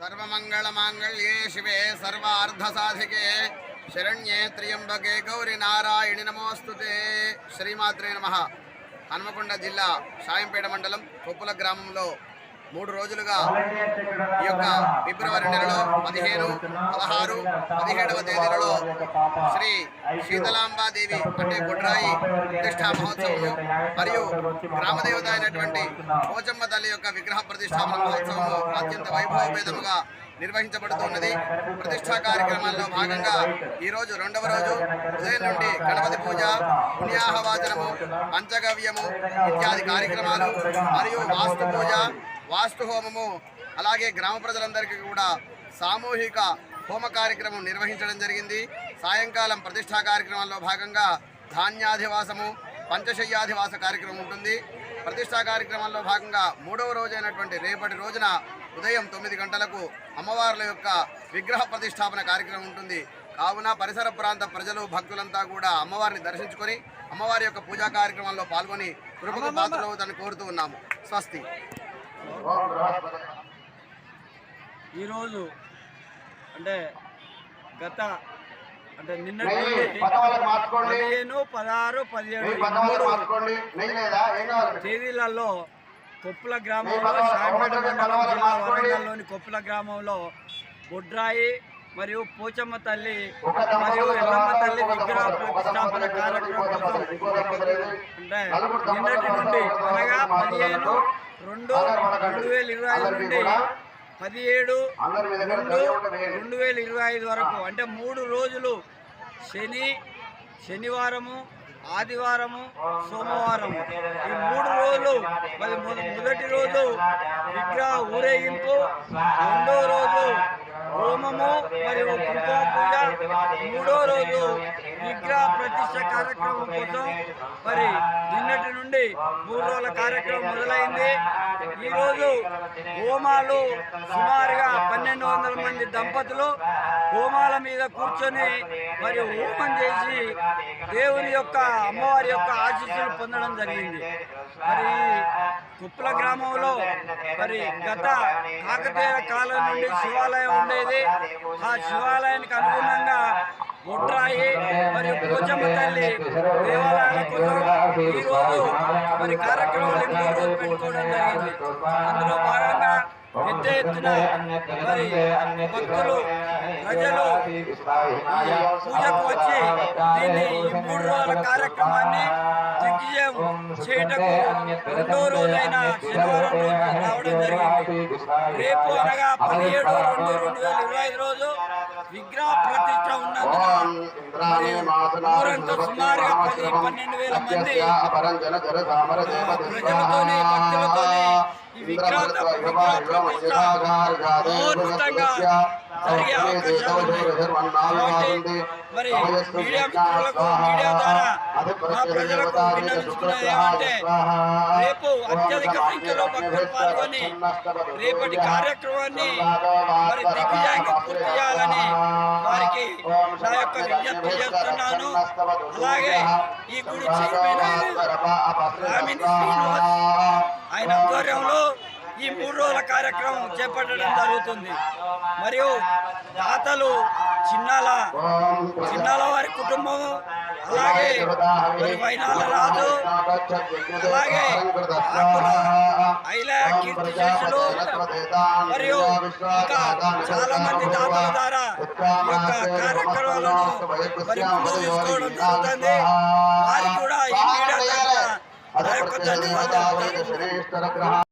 సర్వమంగళమాంగళ్యే శివే సర్వార్ధసాధికే. శరణ్యే త్రియంబకే. గౌరి నారాయణి నమోస్తుతే. శ్రీమాత్రే నమ. హనుమకొండ జిల్లా సాయంపేట మండలం కొప్పుల గ్రామంలో మూడు రోజులుగా ఈ యొక్క ఫిబ్రవరి నెలలో పదిహేను పదహారు పదిహేడవ తేదీలలో శ్రీ శీతలాంబాదేవి అంటే గుడ్రాయి ప్రతిష్టా మహోత్సవము మరియు గ్రామదేవత అయినటువంటి పోచమ్మ తల్లి యొక్క విగ్రహ ప్రతిష్టాపన మహోత్సవము అత్యంత వైభవపేతముగా నిర్వహించబడుతున్నది ప్రతిష్టా కార్యక్రమాల్లో భాగంగా ఈ రోజు రెండవ రోజు ఉదయం నుండి గణపతి పూజ పుణ్యాహవాచనము పంచగవ్యము ఇత్యాది కార్యక్రమాలు మరియు వాస్తు పూజ వాస్తు హోమము అలాగే గ్రామ ప్రజలందరికీ కూడా సామూహిక హోమ కార్యక్రమం నిర్వహించడం జరిగింది. సాయంకాలం ప్రతిష్టా కార్యక్రమాల్లో భాగంగా ధాన్యాధివాసము పంచశయ్యాధివాస కార్యక్రమం ఉంటుంది. ప్రతిష్టా కార్యక్రమాల్లో భాగంగా మూడవ రోజైనటువంటి రేపటి రోజున ఉదయం తొమ్మిది గంటలకు అమ్మవార్ల యొక్క విగ్రహ ప్రతిష్టాపన కార్యక్రమం ఉంటుంది. కావున పరిసర ప్రాంత ప్రజలు భక్తులంతా కూడా అమ్మవారిని దర్శించుకొని అమ్మవారి యొక్క పూజా కార్యక్రమాల్లో పాల్గొని కృపకు పాత్రలవుతాన్ని కోరుతూ ఉన్నాము. స్వస్తి. ఈరోజు అంటే గత అంటే నిన్నటి నుండి పదిహేను పదహారు పదిహేడు తేదీలలో కొప్పుల గ్రామంలో షాంపేట మండలం జిల్లా వరంగల్లోని కొప్పుల గ్రామంలో బొడ్రాయి మరియు పోచమ్మ తల్లి మరియు ఎల్లమ్మ తల్లి విగ్రహ ప్రతిష్టాపన కార్యక్రమం కోసం అంటే నిన్నటి నుండి అనగా పదిహేను రెండు రెండు వేల ఇరవై ఐదు నుండి పదిహేడు రెండు రెండు వేల ఇరవై ఐదు వరకు అంటే మూడు రోజులు శని శనివారము ఆదివారము సోమవారము. ఈ మూడు రోజులు మరి మొద- మొదటి రోజు విగ్రహ ఊరేగింపు రెండో రోజు హోమము మరియు కుంకుమ పూజ మూడో రోజు విగ్రహ ప్రతిష్ట కార్యక్రమం కోసం మరి నిన్నటి నుండి మూడు రోజుల కార్యక్రమం మొదలైంది. ఈరోజు హోమాలు సుమారుగా పన్నెండు వందల మంది దంపతులు హోమాల మీద కూర్చొని మరి హోమం చేసి దేవుని యొక్క అమ్మవారి యొక్క ఆశీస్సులు పొందడం జరిగింది. మరి కుప్పల గ్రామంలో మరి గత కాకతీయ కాలం నుండి శివాలయం ఉండేది. ఆ శివాలయానికి అనుగుణంగా బొడ్రాయి మరియు పోచమ్మ తల్లి దేవాలయాల కోసం ఈ రోజు మరి కార్యక్రమాలు ఎన్నో రోజులు పెట్టుకోవడం జరిగింది అందులో భాగంగా పెద్ద ఎత్తున మరి భక్తులు ప్రజలు పూజకు వచ్చి దీన్ని ఈ మూడు రోజుల కార్యక్రమాన్ని దిగ్విజయం చేయటకు రెండో రోజైన శనివారం రోజు రావడం జరిగింది. రేపు అనగా పదిహేడు రెండు రెండు వేల ఇరవై ఐదు రోజు విగ్రహ ప్రతిష్ట ఉన్నందున సుమారుగా పది పన్నెండు వేల మంది ప్రజలతోని భక్తులతోని ఈ విగ్రహ ప్రతిష్ట మరి మీడియా మిత్రులకు మీడియా ద్వారా మా ప్రజలకు విన్నవించుకున్నది ఏమంటే రేపు అత్యధిక సంఖ్యలో భక్తులు పాల్గొని రేపటి కార్యక్రమాన్ని మరి దిగ్విజయంగా పూర్తి చేయాలని వారికి నా యొక్క విజ్ఞప్తి చేస్తున్నాను. అలాగే ఈ గుడి చైర్మన్ ఆయన ఆధ్వర్యంలో ఈ మూడు రోజుల కార్యక్రమం చేపట్టడం జరుగుతుంది. మరియు దాతలు చిన్నాల చిన్నాల వారి కుటుంబం అలాగే వైనాల రాజు అలాగే ఐలా కీర్తి శేషులు మరియు ఇంకా చాలా మంది దాతల ద్వారా ఈ యొక్క కార్యక్రమాలను మరి ముందుకు తీసుకోవడం జరుగుతుంది. వారికి కూడా ఈ మీడియా యొక్క ధన్యవాదాలు.